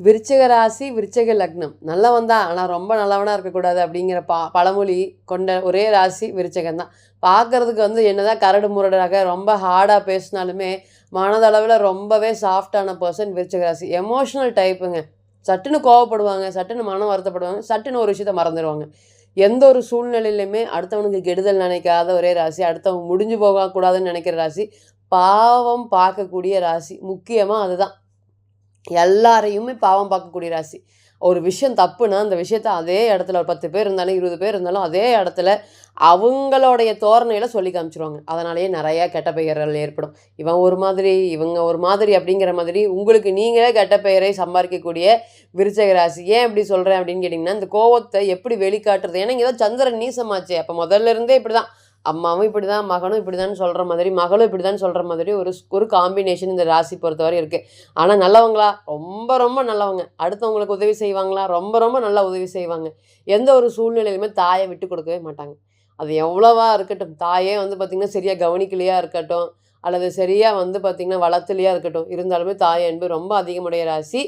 விருச்சக ராசி விருச்சக லக்னம். நல்லவன் தான் ஆனால் ரொம்ப நல்லவனாக இருக்கக்கூடாது அப்படிங்கிற பா பழமொழி கொண்ட ஒரே ராசி விருச்சிகம் தான் பார்க்கறதுக்கு வந்து என்னதான் கரடு முரடாக ரொம்ப ஹார்டாக பேசினாலுமே மனதளவில் ரொம்பவே சாஃப்டான பர்சன் விருச்சக ராசி. எமோஷனல் டைப்புங்க சட்டுன்னு கோவப்படுவாங்க சட்டுன்னு மனம் வருத்தப்படுவாங்க சட்டுன்னு ஒரு விஷயத்த மறந்துடுவாங்க எந்த ஒரு சூழ்நிலையிலையுமே அடுத்தவனுக்கு கெடுதல் நினைக்காத ஒரே ராசி. அடுத்தவன் முடிஞ்சு போகக்கூடாதுன்னு நினைக்கிற ராசி. பாவம் பார்க்கக்கூடிய ராசி. முக்கியமாக அதுதான். எல்லாரையுமே பாவம் பார்க்கக்கூடிய ராசி. ஒரு விஷயம் தப்புனா அந்த விஷயத்த அதே இடத்துல ஒரு பத்து பேர் இருந்தாலும் இருபது பேர் இருந்தாலும் அதே இடத்துல அவங்களுடைய தோரணையில் சொல்லி காமிச்சிருவாங்க. அதனாலேயே நிறையா கெட்ட பெயர்கள் ஏற்படும். இவன் ஒரு மாதிரி இவங்க ஒரு மாதிரி அப்படிங்கிற மாதிரி உங்களுக்கு நீங்களே கெட்ட பெயரை சம்பாதிக்கக்கூடிய விருச்சக ராசி. ஏன் இப்படி சொல்கிறேன் அப்படின்னு கேட்டிங்கன்னா இந்த கோவத்தை எப்படி வெளிக்காட்டுறது? ஏன்னா இங்கே தான் சந்திரன் நீசமாச்சு. அப்போ முதல்ல இருந்தே இப்படி தான் அம்மாவும் இப்படி தான் மகனும் இப்படி தான் சொல்கிற மாதிரி மகளும் இப்படி தான் சொல்கிற மாதிரி ஒரு ஒரு காம்பினேஷன் இந்த ராசி பொறுத்தவரை இருக்குது ஆனால் நல்லவங்களா? ரொம்ப ரொம்ப நல்லவங்க. அடுத்தவங்களுக்கு உதவி செய்வாங்களா? ரொம்ப ரொம்ப நல்லா உதவி செய்வாங்க. எந்த ஒரு சூழ்நிலையிலுமே தாயை விட்டு கொடுக்கவே மாட்டாங்க. அது எவ்வளோவா இருக்கட்டும். தாயே வந்து பார்த்திங்கன்னா சரியாக கவனிக்கலையா இருக்கட்டும். அல்லது சரியாக வந்து பார்த்திங்கன்னா வளர்த்துலையாக இருக்கட்டும். இருந்தாலுமே தாய் அன்பு ரொம்ப அதிகமுடைய ராசி.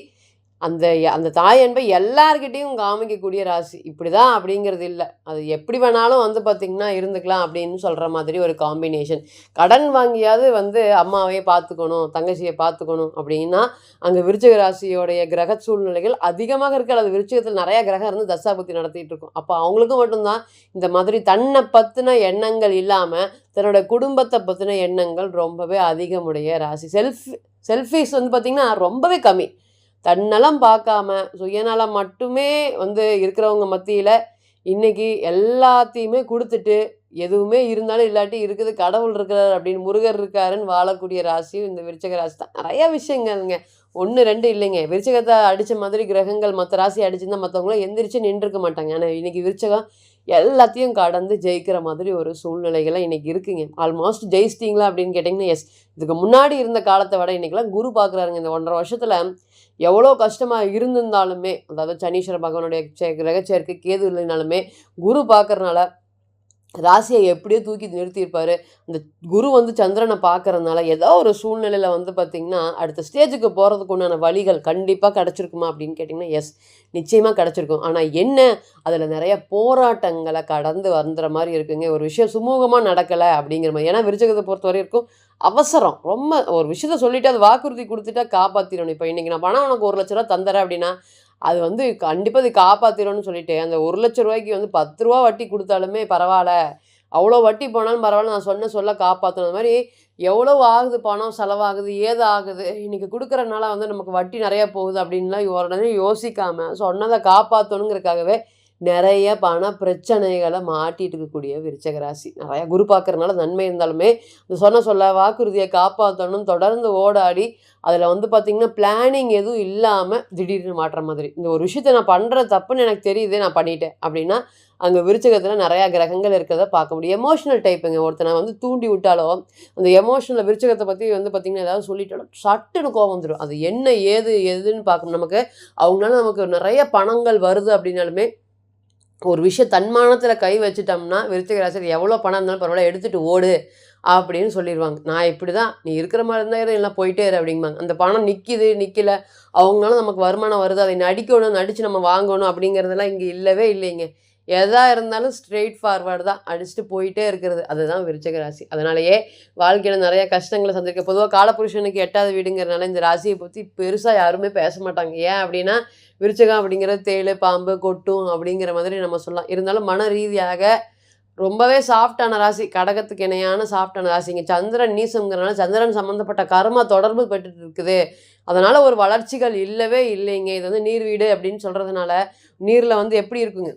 அந்த அந்த தாய் அன்பை எல்லார்கிட்டேயும் காமிக்கக்கூடிய ராசி. இப்படி தான் அப்படிங்கிறது இல்லை. அது எப்படி வேணாலும் வந்து பார்த்திங்கன்னா இருந்துக்கலாம் அப்படின்னு சொல்கிற மாதிரி ஒரு காம்பினேஷன் கடன் வாங்கியாவது வந்து அம்மாவையே பார்த்துக்கணும் தங்கச்சியை பார்த்துக்கணும் அப்படின்னா அங்கே விருச்சக ராசியோடைய கிரக சூழ்நிலைகள் அதிகமாக இருக்கு. அல்லது விருச்சகத்தில் நிறையா கிரகம் இருந்து தசாபுத்தி நடத்திட்டு இருக்கும். அப்போ அவங்களுக்கும் மட்டும்தான் இந்த மாதிரி தன்னை பற்றின எண்ணங்கள் இல்லாமல் தன்னோட குடும்பத்தை பற்றின எண்ணங்கள் ரொம்பவே அதிகமுடைய ராசி. செல்ஃப் செல்ஃபிஸ் வந்து பார்த்திங்கன்னா ரொம்பவே கம்மி. தன்னலம் பார்க்காம சுயநலம் மட்டுமே வந்து இருக்கிறவங்க மத்தியில் இன்றைக்கி எல்லாத்தையுமே கொடுத்துட்டு எதுவுமே இருந்தாலும் இல்லாட்டி இருக்குது கடவுள் இருக்கிறார் அப்படின்னு முருகர் இருக்காருன்னு வாழக்கூடிய ராசியும் இந்த விருச்சக ராசி தான். நிறைய விஷயங்கள்ங்க. ஒன்று ரெண்டு இல்லைங்க. விருச்சகத்தை அடித்த மாதிரி கிரகங்கள் மற்ற ராசி அடிச்சிருந்தா மற்றவங்களும் எந்திரிச்சு நின்றுருக்க மாட்டாங்க. ஆனால் இன்றைக்கி விருச்சகம் எல்லாத்தையும் கடந்து ஜெயிக்கிற மாதிரி ஒரு சூழ்நிலைகளை இன்றைக்கி இருக்குங்க. ஆல்மோஸ்ட் ஜெயிச்சிட்டிங்களா அப்படின்னு கேட்டிங்கன்னா எஸ் இதுக்கு முன்னாடி இருந்த காலத்தை விட இன்றைக்கெல்லாம் குரு பார்க்குறாருங்க. இந்த ஒன்றரை வருஷத்தில் எவ்வளோ கஷ்டமாக இருந்திருந்தாலுமே அதாவது சனீஸ்வர பகவானுடைய சே- கிரக சேர்க்கை கேது இல்லைனாலுமே குரு பார்க்குறனால ராசியை எப்படியோ தூக்கி நிறுத்தியிருப்பார். அந்த குரு வந்து சந்திரனை பார்க்கறதுனால ஏதோ ஒரு சூழ்நிலையில் வந்து பார்த்திங்கன்னா அடுத்த ஸ்டேஜுக்கு போகிறதுக்கு உண்டான வழிகள் கண்டிப்பாக கிடச்சிருக்குமா அப்படின்னு கேட்டிங்கன்னா எஸ் நிச்சயமாக கிடச்சிருக்கும். ஆனால் என்ன அதில் நிறைய போராட்டங்களை கடந்து வந்துற மாதிரி இருக்குங்க. ஒரு விஷயம் சுமூகமாக நடக்கலை அப்படிங்கிற மாதிரி. ஏன்னா விருச்சகத்தை பொறுத்த வரைக்கும் அவசரம். ரொம்ப ஒரு விஷயத்த சொல்லிவிட்டு அது வாக்குறுதி கொடுத்துட்டா காப்பாற்றிடணும் இப்போ இன்றைக்கி நான் பணம் உனக்கு ஒரு லட்ச ரூபா தந்துறேன் அப்படின்னா அது வந்து கண்டிப்பாக அது காப்பாற்றிடும்னு சொல்லிட்டு அந்த ஒரு லட்ச ரூபாய்க்கு வந்து பத்து ரூபா வட்டி கொடுத்தாலுமே பரவாயில்ல. அவ்வளோ வட்டி போனாலும் பரவாயில்ல நான் சொன்ன சொல்ல காப்பாற்றணும் அது மாதிரி எவ்வளோ ஆகுது? பணம் செலவாகுது? ஏது ஆகுது? இன்றைக்கி கொடுக்குறனால வந்து நமக்கு வட்டி நிறையா போகுது அப்படின்லாம் உடனே யோசிக்காமல் சொன்னதை காப்பாற்றணுங்கிறதுக்காகவே நிறைய பண பிரச்சனைகளை மாட்டிட்டு இருக்கக்கூடிய விருச்சக ராசி நிறைய குரு பார்க்குறதுனால நன்மை இருந்தாலுமே இந்த சொன்ன சொல்ல வாக்குறுதியை காப்பாற்றணும் தொடர்ந்து ஓடாடி அதில் வந்து பார்த்திங்கன்னா பிளானிங் எதுவும் இல்லாமல் திடீர்னு மாட்டுற மாதிரி. இந்த ஒரு விஷயத்தை நான் பண்ணுற தப்புன்னு எனக்கு தெரியுது நான் பண்ணிட்டேன். அப்படின்னா அங்கே விருச்சகத்தில் நிறையா கிரகங்கள் இருக்கிறத பார்க்க முடியும். எமோஷனல் டைப்புங்க ஒருத்தனை வந்து தூண்டி விட்டாலோ அந்த எமோஷனல் விருச்சகத்தை பற்றி வந்து பார்த்திங்கன்னா ஏதாவது சொல்லிட்டாலும் சட்டுன்னு கோவம் வந்துடும் அது என்ன ஏது எதுன்னு பார்க்கணும். நமக்கு அவங்களால நமக்கு நிறைய பணங்கள் வருது அப்படின்னாலுமே ஒரு விஷயம் தன்மானத்தில் கை வச்சுட்டோம்னா விருச்சிக எவ்வளோ பணம் இருந்தாலும் பரவாயில்ல எடுத்துகிட்டு ஓடு அப்படின்னு சொல்லிடுவாங்க நான் இப்படி தான் நீ இருக்கிற மாதிரி இருந்தால் இரு, எல்லாம் போயிட்டே இரு அப்படிம்பாங்க. அந்த பணம் நிற்கிது நிற்கல அவங்களால நமக்கு வருமானம் வருது அதை நடிக்கணும் நடித்து நம்ம வாங்கணும் அப்படிங்கிறதெல்லாம் இங்கே இல்லவே இல்லைங்க. எதா இருந்தாலும் ஸ்ட்ரெயிட் ஃபார்வர்டு தான் அடிச்சுட்டு போயிட்டே இருக்கிறது. அதுதான் விருச்சக ராசி. அதனாலேயே வாழ்க்கையில் நிறைய கஷ்டங்களை சந்திருக்க. பொதுவாக காலபுருஷனுக்கு எட்டாவது வீடுங்கிறனால இந்த ராசியை பற்றி பெருசாக யாருமே பேச மாட்டாங்க. ஏன் அப்படின்னா விருச்சகம் அப்படிங்கிறது தேள் பாம்பு கொட்டும் அப்படிங்கிற மாதிரி நம்ம சொல்லலாம். இருந்தாலும் மன ரீதியாக ரொம்பவே சாஃப்டான ராசி. கடகத்துக்கு இணையான சாஃப்டான ராசிங்க சந்திரன் நீசம்ங்கிறனால சந்திரன் சம்மந்தப்பட்ட கர்மா தொடர்பு பெற்றுட்டு இருக்குது. அதனால் ஒரு வளர்ச்சிகள் இல்லவே இல்லைங்க. இது வந்து நீர் வீடு அப்படின்னு சொல்கிறதுனால நீரில் வந்து எப்படி இருக்குங்க?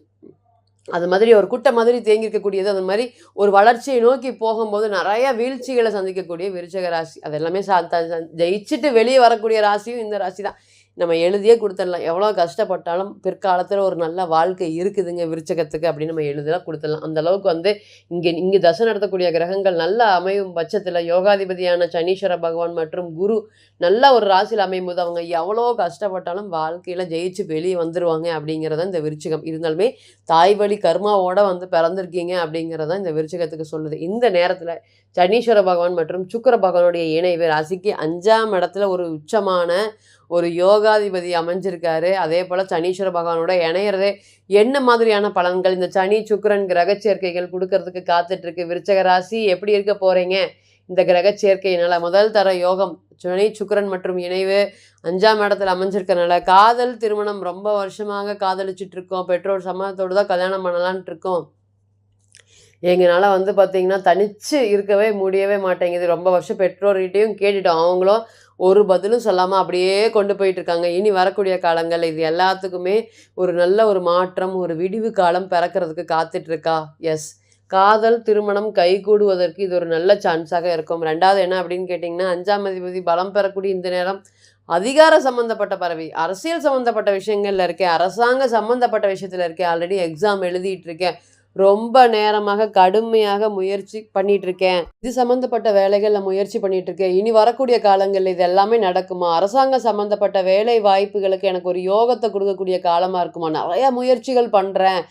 அது மாதிரி ஒரு குட்டை மாதிரி தேங்கியிருக்கக்கூடியது அது மாதிரி ஒரு வளர்ச்சியை நோக்கி போகும்போது நிறைய வீழ்ச்சிகளை சந்திக்கக்கூடிய விருச்சக ராசி. அது எல்லாமே சா த- ஜெயிச்சுட்டு வெளியே வரக்கூடிய ராசியும் இந்த ராசி தான் நம்ம எழுதியே கொடுத்துடலாம். எவ்வளோ கஷ்டப்பட்டாலும் பிற்காலத்தில் ஒரு நல்ல வாழ்க்கை இருக்குதுங்க விருச்சகத்துக்கு அப்படின்னு நம்ம எழுதலாம் கொடுத்துடலாம். அந்த அளவுக்கு வந்து இங்கே இங்கே தசை நடத்தக்கூடிய கிரகங்கள் நல்லா அமையும் பட்சத்தில் யோகாதிபதியான சனீஸ்வர பகவான் மற்றும் குரு நல்ல ஒரு ராசியில் அமையும் போது அவங்க எவ்வளோ கஷ்டப்பட்டாலும் வாழ்க்கையில் ஜெயிச்சு வெளியே வந்துருவாங்க அப்படிங்கிறத இந்த விருச்சிகம். இருந்தாலுமே தாய் வழி கர்மாவோட வந்து பிறந்திருக்கீங்க அப்படிங்கிறத இந்த விருச்சிகத்துக்கு சொல்லுது. இந்த நேரத்தில் சனீஸ்வர பகவான் மற்றும் சுக்கர பகவானுடைய இணைவு ராசிக்கு அஞ்சாம் இடத்துல ஒரு உச்சமான ஒரு யோகாதிபதி அமைஞ்சிருக்காரு. அதே போல் சனீஸ்வர பகவானோட இணையிறதே என்ன மாதிரியான பலன்கள்? இந்த சனி சுக்கிரன் கிரக சேர்க்கைகள் கொடுக்கறதுக்கு காத்துட்ருக்கு. விருச்சக ராசி எப்படி இருக்க போகிறீங்க இந்த கிரக சேர்க்கையினால் முதல் தர யோகம் சனி சுக்கரன் மற்றும் இணைவு அஞ்சாம் இடத்துல அமைஞ்சிருக்கனால காதல் திருமணம் ரொம்ப வருஷமாக காதலிச்சுட்டு இருக்கோம் பெற்றோர் சம்மதத்தோடு தான் கல்யாணம் பண்ணலான்ட்டு இருக்கோம் எங்களால் வந்து பார்த்திங்கன்னா தனித்து இருக்கவே முடியவே மாட்டேங்குது. ரொம்ப வருஷம் பெற்றோர்கிட்டையும் கேட்டுட்டோம். அவங்களும் ஒரு பதிலும் சொல்லாமல் அப்படியே கொண்டு போயிட்டுருக்காங்க. இனி வரக்கூடிய காலங்கள் இது எல்லாத்துக்குமே ஒரு நல்ல ஒரு மாற்றம் ஒரு விடிவு காலம் பிறக்கிறதுக்கு காத்துட்ருக்கா எஸ் காதல் திருமணம் கைகூடுவதற்கு இது ஒரு நல்ல சான்ஸாக இருக்கும். ரெண்டாவது என்ன அப்படின்னு கேட்டிங்கன்னா அஞ்சாம் அதிபதி பலம் பெறக்கூடிய இந்த நேரம் அதிகார சம்மந்தப்பட்ட பறவை அரசியல் சம்மந்தப்பட்ட விஷயங்களில் இருக்கேன். அரசாங்க சம்மந்தப்பட்ட விஷயத்தில் இருக்கேன். ஆல்ரெடி எக்ஸாம் எழுதிட்டு இருக்கேன் ரொம்ப நேரமாக கடுமையாக முயற்சி பண்ணிட்டு இருக்கேன் இது சம்மந்தப்பட்ட வேலைகளில் முயற்சி பண்ணிட்டு இருக்கேன் இனி வரக்கூடிய காலங்களில் இது எல்லாமே நடக்குமா? அரசாங்கம் சம்மந்தப்பட்ட வேலை வாய்ப்புகளுக்கு எனக்கு ஒரு யோகத்தை கொடுக்கக்கூடிய காலமாக இருக்குமா? நிறைய முயற்சிகள் பண்ணுறேன்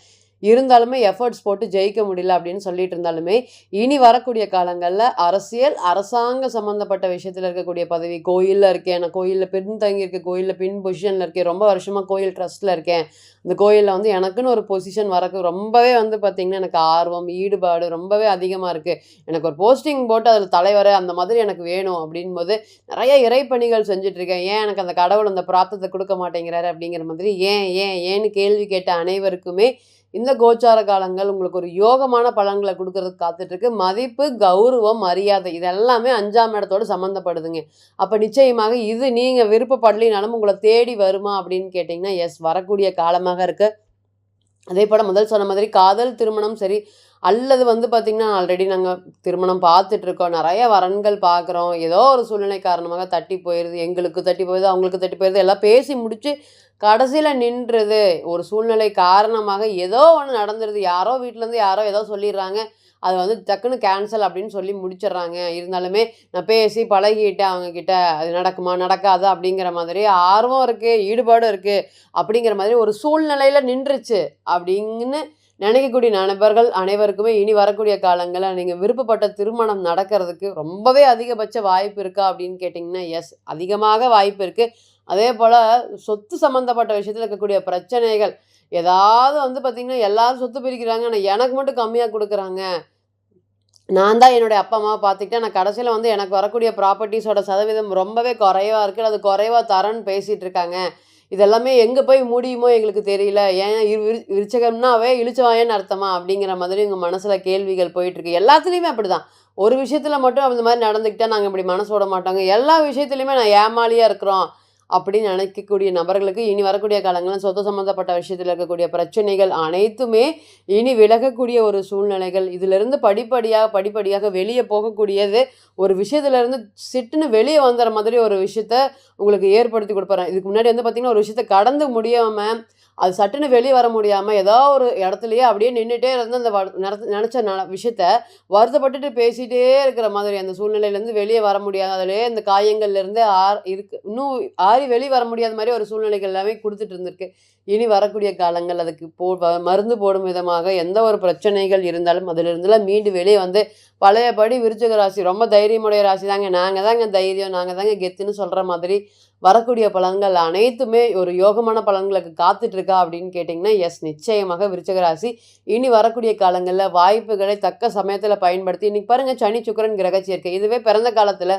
இருந்தாலுமே எஃபர்ட்ஸ் போட்டு ஜெயிக்க முடியல அப்படின்னு சொல்லிட்டு இருந்தாலுமே இனி வரக்கூடிய காலங்களில் அரசியல் அரசாங்க சம்மந்தப்பட்ட விஷயத்தில் இருக்கக்கூடிய பதவி கோயிலில் இருக்கேன் நான் கோயிலில் பின்தங்கி இருக்க கோயிலில் பின் பொசிஷனில் இருக்கேன் ரொம்ப வருஷமாக கோயில் ட்ரஸ்ட்டில் இருக்கேன். இந்த கோயிலில் வந்து எனக்குன்னு ஒரு பொசிஷன் வரக்கு ரொம்பவே வந்து பார்த்திங்கன்னா எனக்கு ஆர்வம் ஈடுபாடு ரொம்பவே அதிகமாக இருக்குது எனக்கு ஒரு போஸ்டிங் போட்டு அதில் தலைவர் அந்த மாதிரி எனக்கு வேணும் அப்படின் போது நிறைய இறைப்பணிகள் செஞ்சிட்ருக்கேன் ஏன் எனக்கு அந்த கடவுள் அந்த பிராப்தத்தை கொடுக்க மாட்டேங்கிறாரு அப்படிங்கிற மாதிரி ஏன் ஏன் ஏன்னு கேள்வி கேட்ட அனைவருக்குமே இந்த கோச்சார காலங்கள் உங்களுக்கு ஒரு யோகமான பலன்களை கொடுக்கறதுக்கு காத்துட்ருக்கு. மதிப்பு கௌரவம் மரியாதை இது எல்லாமே அஞ்சாம் இடத்தோடு சம்மந்தப்படுதுங்க அப்போ நிச்சயமாக இது நீங்கள் விருப்பப்படலினாலும் உங்களை தேடி வருமா அப்படின்னு கேட்டிங்கன்னா எஸ் வரக்கூடிய காலமாக இருக்குது அதே போல் முதல் சொன்ன மாதிரி காதல் திருமணம் சரி அல்லது வந்து பார்த்திங்கன்னா ஆல்ரெடி நாங்கள் திருமணம் பார்த்துட்ருக்கோம். நிறைய வரன்கள் பார்க்குறோம். ஏதோ ஒரு சூழ்நிலை காரணமாக தட்டி போயிடுது எங்களுக்கு தட்டி போயிடுது அவங்களுக்கு தட்டி போயிடுது எல்லாம் பேசி முடித்து கடைசியில் நின்றுது. ஒரு சூழ்நிலை காரணமாக ஏதோ ஒன்று நடந்துருது. யாரோ வீட்டிலேருந்து யாரோ ஏதோ சொல்லிடுறாங்க. அது வந்து டக்குன்னு கேன்சல் அப்படின்னு சொல்லி முடிச்சிடுறாங்க. இருந்தாலுமே நான் பேசி பழகிட்டேன் அவங்கக்கிட்ட அது நடக்குமா நடக்காது அப்படிங்கிற மாதிரி ஆர்வம் இருக்குது ஈடுபாடும் இருக்குது அப்படிங்கிற மாதிரி ஒரு சூழ்நிலையில் நின்றுச்சு. அப்படின்னு நினைக்கக்கூடிய நண்பர்கள் அனைவருக்குமே இனி வரக்கூடிய காலங்களில் நீங்கள் விருப்பப்பட்ட திருமணம் நடக்கிறதுக்கு ரொம்பவே அதிகபட்ச வாய்ப்பு இருக்கா அப்படின்னு கேட்டிங்கன்னா எஸ் அதிகமாக வாய்ப்பு இருக்குது அதே போல் சொத்து சம்மந்தப்பட்ட விஷயத்தில் இருக்கக்கூடிய பிரச்சனைகள் ஏதாவது வந்து பார்த்திங்கன்னா எல்லாரும் சொத்து பிரிக்கிறாங்க. ஆனால் எனக்கு மட்டும் கம்மியாக கொடுக்குறாங்க. நான் தான் என்னுடைய அப்பா அம்மாவை பார்த்துக்கிட்டேன். நான் கடைசியில் வந்து எனக்கு வரக்கூடிய ப்ராப்பர்ட்டிஸோட சதவீதம் ரொம்பவே குறைவாக இருக்குது அது குறைவாக தரேன்னு பேசிகிட்டு இருக்காங்க. இதெல்லாமே எங்கே போய் முடியுமோ எங்களுக்கு தெரியல. ஏன் விரு- விருச்சகம்னாவே இழிச்சவாயன்னு அர்த்தமா? அப்படிங்கிற மாதிரி உங்கள் மனசில் கேள்விகள் போயிட்டுருக்கு. எல்லாத்துலேயுமே அப்படி தான் ஒரு விஷயத்தில் மட்டும் அந்த மாதிரி நடந்துக்கிட்டால் நாங்கள் இப்படி மனசு விட மாட்டோங்க. எல்லா விஷயத்துலையுமே நான் ஏமாலியாக இருக்கிறோம். அப்படின்னு நினைக்கக்கூடிய நபர்களுக்கு இனி வரக்கூடிய காலங்களில் சொத்து சம்மந்தப்பட்ட விஷயத்தில் இருக்கக்கூடிய பிரச்சனைகள் அனைத்துமே இனி விலகக்கூடிய ஒரு சூழ்நிலைகள். இதிலிருந்து படிப்படியாக படிப்படியாக வெளியே போகக்கூடியது ஒரு விஷயத்துலேருந்து சிட்டுன்னு வெளியே வந்துடுற மாதிரி ஒரு விஷயத்த உங்களுக்கு ஏற்படுத்தி கொடுப்பாரு இதுக்கு முன்னாடி வந்து பார்த்திங்கன்னா ஒரு விஷயத்த கடந்து முடியாமல் அது சட்டுன்னு வெளியே வர முடியாமல் ஏதோ ஒரு இடத்துலையே அப்படியே நின்றுட்டே இருந்து அந்த நடத்த நினச்ச ந விஷயத்த வருத்தப்பட்டுட்டு பேசிகிட்டே இருக்கிற மாதிரி அந்த சூழ்நிலையிலேருந்து வெளியே வர முடியாது. அதிலே இந்த காயங்கள்லேருந்து ஆர் இருக்கு. இன்னும் ஆறி வெளியே வர முடியாத மாதிரி ஒரு சூழ்நிலைகள் எல்லாமே கொடுத்துட்டு இருந்திருக்கு. இனி வரக்கூடிய காலங்கள் அதுக்கு போ மருந்து போடும் விதமாக எந்த ஒரு பிரச்சனைகள் இருந்தாலும் அதிலிருந்துலாம் மீண்டு வெளியே வந்து பழையபடி விருச்சக ராசி ரொம்ப தைரியமுடைய ராசி தாங்க. நாங்கள் தாங்க தைரியம் நாங்கள் தாங்க கெத்துன்னு சொல்கிற மாதிரி வரக்கூடிய பலன்கள் அனைத்துமே ஒரு யோகமான பலன்களுக்கு காத்துட்டு இருக்கா அப்படின்னு கேட்டிங்கன்னா எஸ் நிச்சயமாக விருச்சகராசி இனி வரக்கூடிய காலங்களில் வாய்ப்புகளை தக்க சமயத்தில் பயன்படுத்தி இன்னைக்கு பாருங்கள் சனி சுக்கிரன் கிரக சேர்க்கை. இதுவே பிறந்த காலத்தில்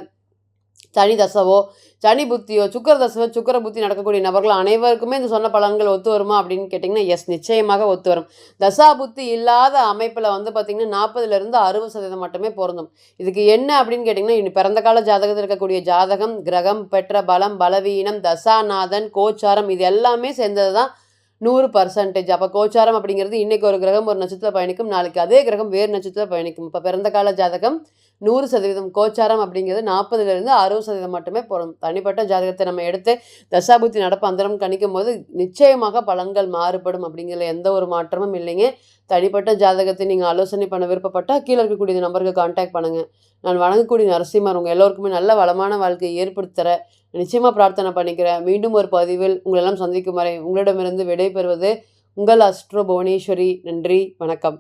சனி தசவோ சனி புத்தியோ சுக்கர தசவோ சுக்கர புத்தி நடக்கக்கூடிய நபர்கள் அனைவருக்குமே இந்த சொன்ன பலன்கள் ஒத்து வருமா அப்படின்னு கேட்டிங்கன்னா எஸ் நிச்சயமாக ஒத்து வரும். தசா புத்தி இல்லாத அமைப்பில் வந்து பார்த்திங்கன்னா நாற்பதுலேருந்து அறுபது சதவீதம் மட்டுமே பொருந்தும். இதுக்கு என்ன அப்படின்னு கேட்டிங்கன்னா இனி பிறந்த கால ஜாதகத்தில் இருக்கக்கூடிய ஜாதகம் கிரகம் பெற்ற பலம் பலவீனம் தசாநாதன் கோச்சாரம் இது எல்லாமே சேர்ந்தது தான் நூறு பர்சன்டேஜ் அப்போ கோச்சாரம் அப்படிங்கிறது இன்றைக்கி ஒரு கிரகம் ஒரு நட்சத்திரத்தில் பயணிக்கும் நாளைக்கு அதே கிரகம் வேறு நட்சத்திரத்தில் பயணிக்கும். இப்போ பிறந்த கால ஜாதகம் நூறு சதவீதம் கோச்சாரம் அப்படிங்கிறது நாற்பதுலேருந்து அறுபது சதவீதம் மட்டுமே போகிறோம் தனிப்பட்ட ஜாதகத்தை நம்ம எடுத்து தசாபுத்தி நடப்பு அந்தரம் கணிக்கும் போது நிச்சயமாக பலன்கள் மாறுபடும் அப்படிங்கிற எந்த ஒரு மாற்றமும் இல்லைங்க. தனிப்பட்ட ஜாதகத்தை நீங்கள் ஆலோசனை பண்ண விருப்பப்பட்டால் கீழே இருக்கக்கூடிய நம்பருக்கு காண்டாக்ட் பண்ணுங்கள் நான் வணங்கக்கூடிய நரசிம்மர் உங்கள் எல்லோருக்குமே நல்ல வளமான வாழ்க்கையை ஏற்படுத்துகிற நிச்சயமாக பிரார்த்தனை பண்ணிக்கிறேன் மீண்டும் ஒரு பதிவில் உங்களெல்லாம் சந்திக்கும் வரை உங்களிடமிருந்து விடைபெறுவது உங்கள் அஸ்ட்ரோ புவனேஸ்வரி. நன்றி வணக்கம்.